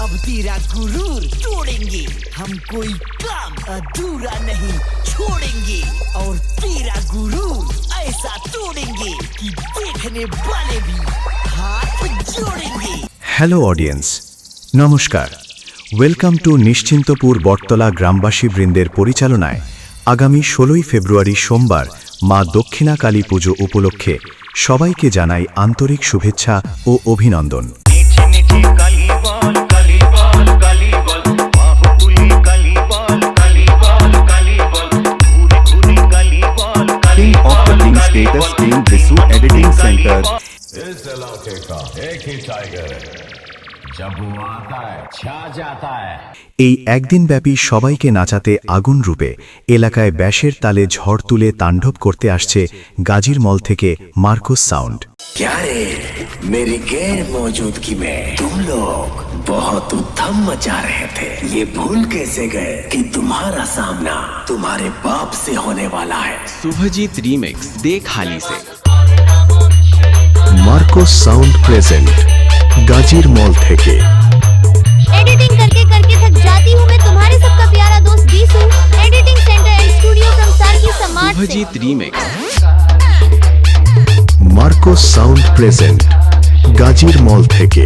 अब तेरा गुरूर तोड़ेंगे हम कोई काम अधूरा नहीं छोड़ेंगे और तेरा गुरूर ऐसा तोड़ेंगे कि देखने वाले भी हाथ जोड़ेंगे হ্যালো অডিয়েন্স নমস্কার ওয়েলকাম টু নিশ্চিন্তপুর বটতলা গ্রামবাসী বৃন্দের পরিচালনায় আগামী ষোলোই ফেব্রুয়ারি সোমবার মা দক্ষিণা কালী পুজো উপলক্ষে সবাইকে জানাই আন্তরিক শুভেচ্ছা ও অভিনন্দন Checking of cutting status in Visu Editing Center. इस इलाके का एक ही टाइगर है এই একদিনব্যাপী সবাইকে নাচাতে আগুন রূপে এলাকায় ব্যাসের তালে ঝড় তুলে তাণ্ডব করতে আসছে গাজীর মল থেকে মার্কোস সাউন্ড क्या रे मेरी गैर मौजूदगी में तुम लोग बहुत उद्धम मचा रहे थे ये भूल कैसे गए कि तुम्हारा सामना तुम्हारे बाप से होने वाला है शुभजीत रीमिक्स देख हाली से মার্কোস সাউন্ড প্রেজেন্ট গাজীর মল থেকে एडिटिंग करके करके थक जाती हूँ मैं तुम्हारे सबका प्यारा दोस्त Bisu editing centre and studio from Sarki समाज से Subhajit remix Marcos sound present গাজীর মল থেকে